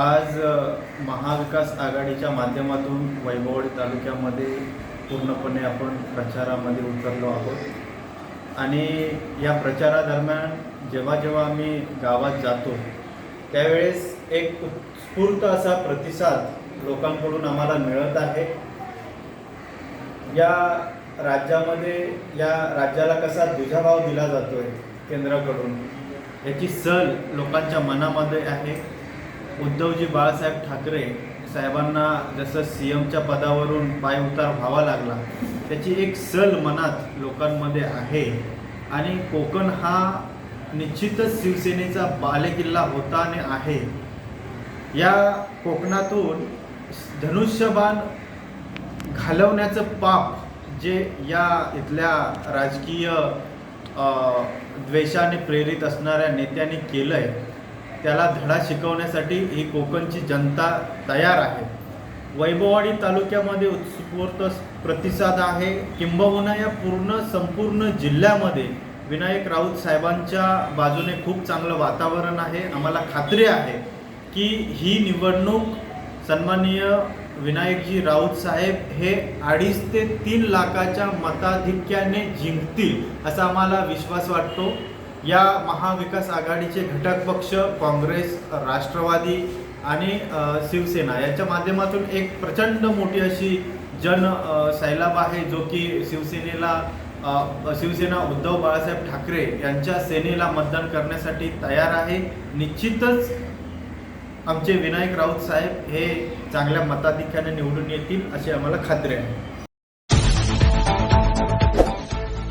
आज महाविकास आघाडीच्या माध्यमातून वैभववाडी तालुक्यामध्ये पूर्णपणे आपण प्रचारामध्ये उतरलो आहोत. आणि या प्रचारादरम्यान जेव्हा जेव्हा आम्ही गावात जातो त्यावेळेस एक उत्स्फूर्त असा प्रतिसाद लोकांकडून आम्हाला मिळत आहे. या राज्यामध्ये या राज्याला कसा दुजाभाव दिला जातोय केंद्राकडून याची सल लोकांच्या मनामध्ये आहे. उद्धवजी बाळासाहेब ठाकरे साहेबांना जसं सी एमच्या पदावरून पाय उतार व्हावा लागला त्याची एक सल मनात लोकांमध्ये आहे. आणि कोकण हा निश्चितच शिवसेनेचा बालेकिल्ला होता आणि आहे. या कोकणातून धनुष्यबाण घालवण्याचं पाप जे या इथल्या राजकीय द्वेषाने प्रेरित असणाऱ्या नेत्यांनी केलं आहे त्याला धडा शिकवण्यासाठी ही कोकणची जनता तयार आहे. वैभववाडी तालुक्यामध्ये उत्स्फूर्त प्रतिसाद आहे. किंबहुना या पूर्ण संपूर्ण जिल्ह्यामध्ये विनायक राऊत साहेबांच्या बाजूने खूप चांगलं वातावरण आहे. आम्हाला खात्री आहे की ही निवडणूक सन्माननीय विनायकजी राऊत साहेब हे अडीच ते तीन लाखाच्या मताधिक्याने जिंकतील असा आम्हाला विश्वास वाटतो. या महाविकास आघाडीचे घटक पक्ष काँग्रेस राष्ट्रवादी आणि शिवसेना यांच्या माध्यमातून एक प्रचंड मोठी अशी जन सैलाब आहे जो की शिवसेनेला शिवसेना उद्धव बाळासाहेब ठाकरे यांच्या सेनेला मतदान करण्यासाठी तयार आहे. निश्चितच आमचे विनायक राऊत साहेब हे चांगल्या मताधिक्याने निवडून येतील अशी आम्हाला खात्री आहे.